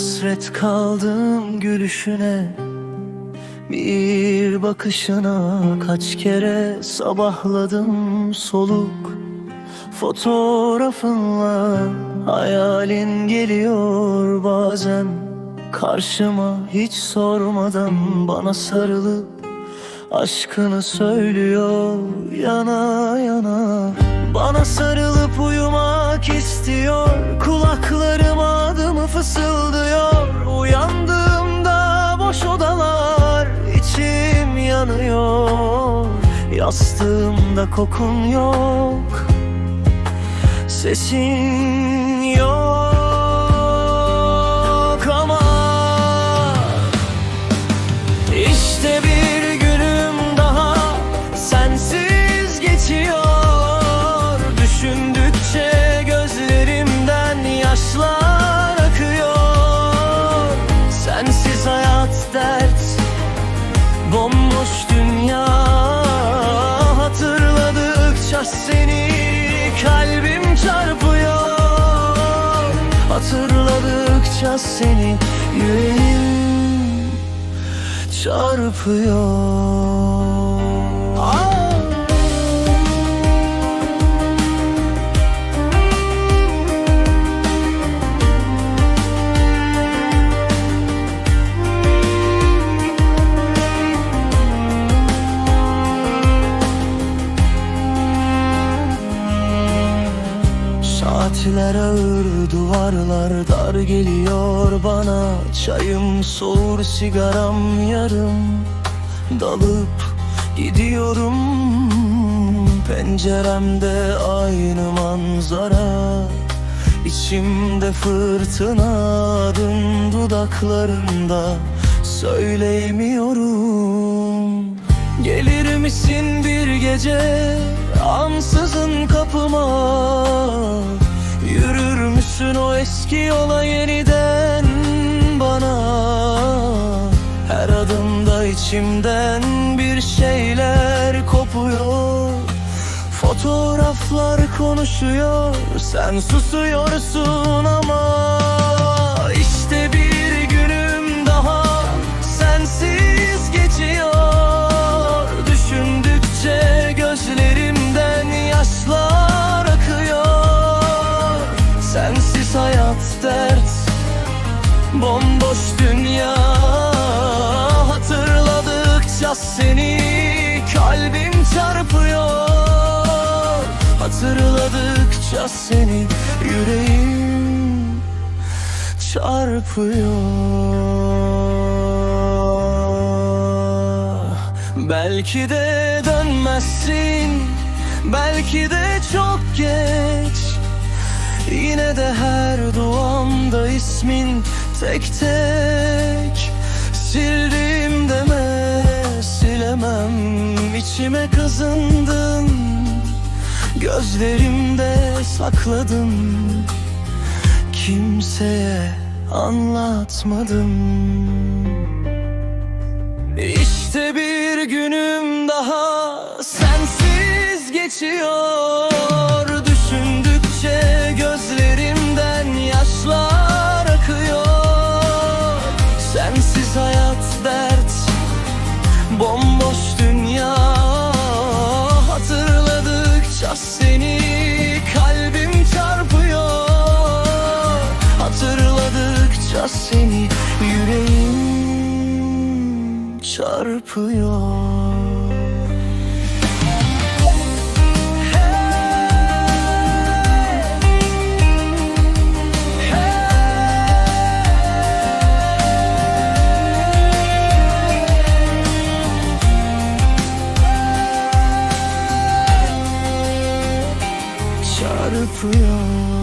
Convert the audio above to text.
Hasret kaldım gülüşüne Bir bakışına kaç kere sabahladım soluk. Fotoğrafınla hayalin geliyor bazen Karşıma hiç sormadan bana sarılıp Aşkını söylüyor yana yana. Bana sarılıp uyumak istiyor Kulaklarım adımı fısıldıyor Yastığımda kokun yok. Sesin Hatırladıkça seni yüreğim çarpıyor Saatler ağır duvarlar dar geliyor bana. Çayım soğur sigaram yarım. Dalıp gidiyorum Penceremde aynı manzara. İçimde fırtına adın dudaklarında Söyleyemiyorum. Gelir misin bir gece ansızın kapıma Müsün o eski yola yeniden bana. Her adımda içimden bir şeyler kopuyor. Fotoğraflar konuşuyor sen susuyorsun ama Hatırladıkça seni yüreğim çarpıyor. Belki de dönmezsin Belki de çok geç. Yine de her duamda ismin tek tek. Sildim deme silemem. İçime kazındım Gözlerimde sakladım. Kimseye anlatmadım. İşte bir günüm daha sensiz geçiyor seni yüreğim çarpıyor. Çarpıyor